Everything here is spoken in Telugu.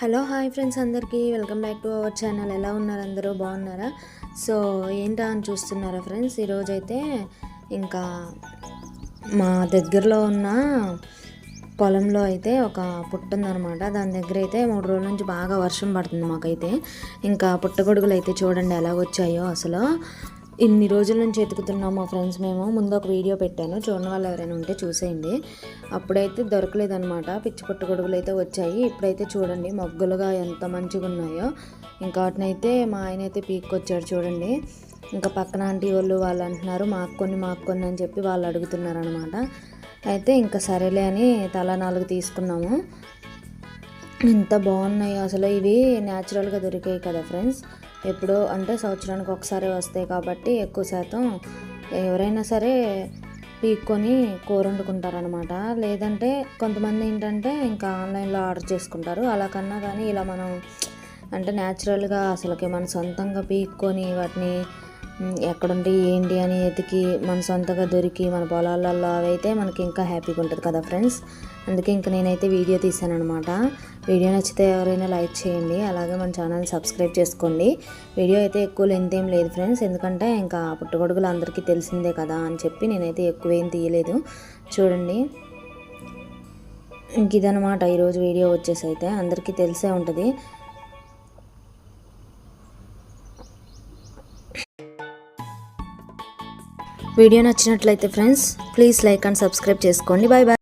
హలో హాయ్ ఫ్రెండ్స్ అందరికీ welcome back to our channel. ఎలా ఉన్నారు అందరూ? బాగున్నారా? సో ఏంటా అని చూస్తున్నారా ఫ్రెండ్స్? ఈరోజు అయితే ఇంకా మా దగ్గరలో ఉన్న పొలంలో అయితే ఒక పుట్ట ఉందన్నమాట. దాని దగ్గర అయితే మూడు రోజుల నుంచి బాగా వర్షం పడుతుంది మాకైతే. ఇంకా పుట్టగొడుగులు అయితే చూడండి ఎలా వచ్చాయో అసలు. ఇన్ని రోజుల నుంచి ఎతుకుతున్నాం మా ఫ్రెండ్స్ మేము. ముందు ఒక వీడియో పెట్టాను. చూడని వాళ్ళు ఎవరైనా ఉంటే చూసేయండి. అప్పుడైతే దొరకలేదనమాట పిచ్చి పుట్టగొడుగులు అయితే వచ్చాయి. ఇప్పుడైతే చూడండి మొగ్గలుగా ఎంత మంచిగా ఉన్నాయో. ఇంకా వాటినైతే మా ఆయన అయితే పీక్కొచ్చాడు చూడండి. ఇంకా పక్కన ఆంటీ వాళ్ళు వాళ్ళు అంటున్నారు మాకు కొన్ని మాకు కొన్ని అని చెప్పి వాళ్ళు అడుగుతున్నారు అనమాట అయితే ఇంకా సరేలే అని తలా నాలుగు తీసుకున్నాము. ఎంత బాగున్నాయి. అసలు ఇవి న్యాచురల్గా దొరికాయి కదా ఫ్రెండ్స్. ఎప్పుడో అంటే సంవత్సరానికి ఒకసారి వస్తాయి కాబట్టి ఎక్కువ శాతం ఎవరైనా సరే పీక్కొని కూర వండుకుంటారనమాట లేదంటే కొంతమంది ఏంటంటే ఇంకా ఆన్లైన్లో ఆర్డర్ చేసుకుంటారు. అలా కన్నా కానీ ఇలా మనం అంటే న్యాచురల్గా అసలుకి మన సొంతంగా పీక్కొని వాటిని మ్, ఎక్కడుంటే ఏంటి అని ఎతికి మన సొంతగా దొరికి మన పొలాలలో అవైతే మనకి ఇంకా హ్యాపీగా ఉంటుంది కదా ఫ్రెండ్స్. అందుకే ఇంకా నేనైతే వీడియో తీసాను అనమాట వీడియో నచ్చితే ఎవరైనా లైక్ చేయండి. అలాగే మన ఛానల్ సబ్స్క్రైబ్ చేసుకోండి. వీడియో అయితే ఎక్కువ లెంత్ ఏం లేదు ఫ్రెండ్స్. ఎందుకంటే ఇంకా పుట్టగొడుగులు అందరికీ తెలిసిందే కదా అని చెప్పి నేనైతే ఎక్కువ ఏం తీయలేదు. చూడండి. ఇంక ఇదనమాట ఈరోజు వీడియో వచ్చేసి అయితే అందరికీ తెలిసే ఉంటుంది. వీడియో నచ్చినట్లయితే friends please like and subscribe చేసుకోండి. Bye bye